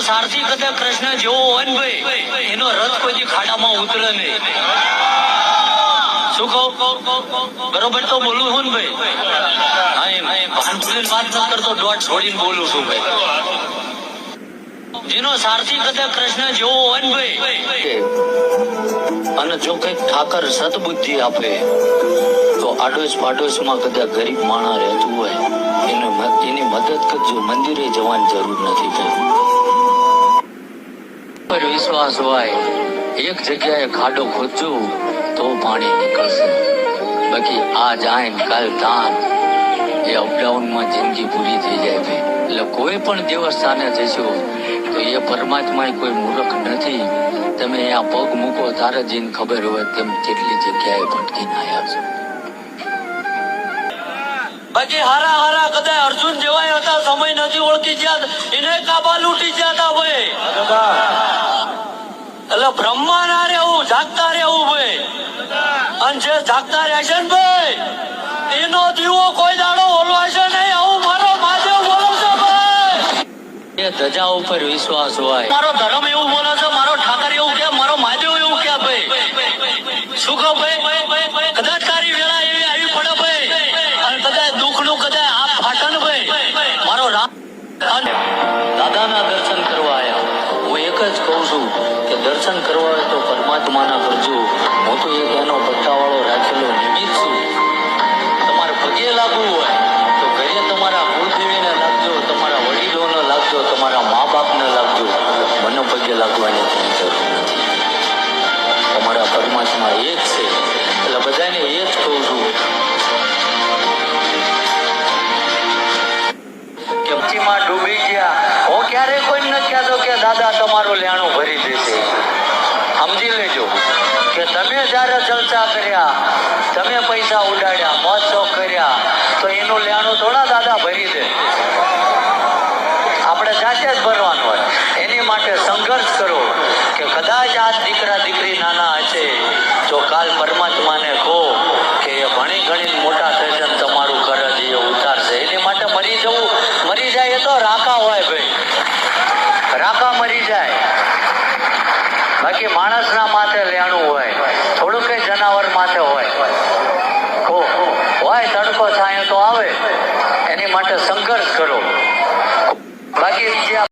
સારથી કદાચ કૃષ્ણ જેવો હોય ને ભાઈ એનો રથ કોઈ ખાડામાં ઉતરે નહીં શું કહું બરોબર તો બોલું છું ને ભાઈ હા એમ ભાનપુરી વાત ન કરતો દોઢ છોડીને બોલું છું ભાઈ જેનો સારથી કદાચ કૃષ્ણ જેવો હોય ને ભાઈ અને જો કંઈક ઠાકર સદબુદ્ધિ આપે, તો આડોશ પાડોશમાં કદાચ ગરીબ માણા રહેતું હોય, એને મ- એની મદદ કરજો. મંદિરે જવાની જરૂર નથી ભાઈ પર વિશ્વાસ હોય, એક જગ્યાએ ખાડો ખોદજો, તો પાણી નીકળશે. બાકી આ જાય ને કાલ ધાન એ અપડાઉનમાં જિંદગી પૂરી થઈ જાય ભાઈ. એટલે કોઈ પણ દેવસ્થાને જશો તો એ પરમાત્મા કોઈ મૂર્ખ નથી. તમે અહીંયા પગ મૂકો, તારે જઈને ખબર હોય તેમ કેટલી જગ્યાએ ભટકીને આવ્યા છો. બાકી હારા હારા કદાચ અર્જુન જેવાય હતા, સમય નથી ઓળખી ગયા, એને કાબા લૂટી ગયા હતા ભાઈ. એટલે બ્રહ્મા ના રહેવું જાગતા રહેવું ભાઈ. અને જે જાગતા રહેશે ને ભાઈ એનો દીવો કોઈ ધજા ઉપર વિશ્વાસ હોય. મારો ધર્મ એવું બોલે છે, મારો ઠાકર એવું કે, મારો મહાદેવ એવું કે ભાઈ? શું કહો ભાઈ? દર્શન કરવા હું એક જ કહું છું કે દર્શન કરવા તો પરમાત્માના કરજો. હું તો એક એનો પટ્ટાવાળો રાખેલો નિમિત્ત છું. તમારે પગે લાગવું કે ડૂબી ગયા. હું ક્યારે કોઈ નથી કહેતો કે, દાદા, તમારું લેણું ભરી દેશે સમજી લેજો કે તમે જ્યારે જલસા કર્યા, તમે પૈસા ઉડાડ્યા મહોત્સવ કર્યા, તો એનું લેણું થોડા દાદા ભરી દે. આપણે જાતે જ ભરવાનું હોય. એની માટે સંઘર્ષ કરો કે કદાચ આ દીકરા દીકરી નાના હશે તો કાલ પરમાત્માને બાકી માણસના માથે લેણું હોય થોડુંક જનાવર માથે હોય. હોય તડકો છાંયો તો આવે.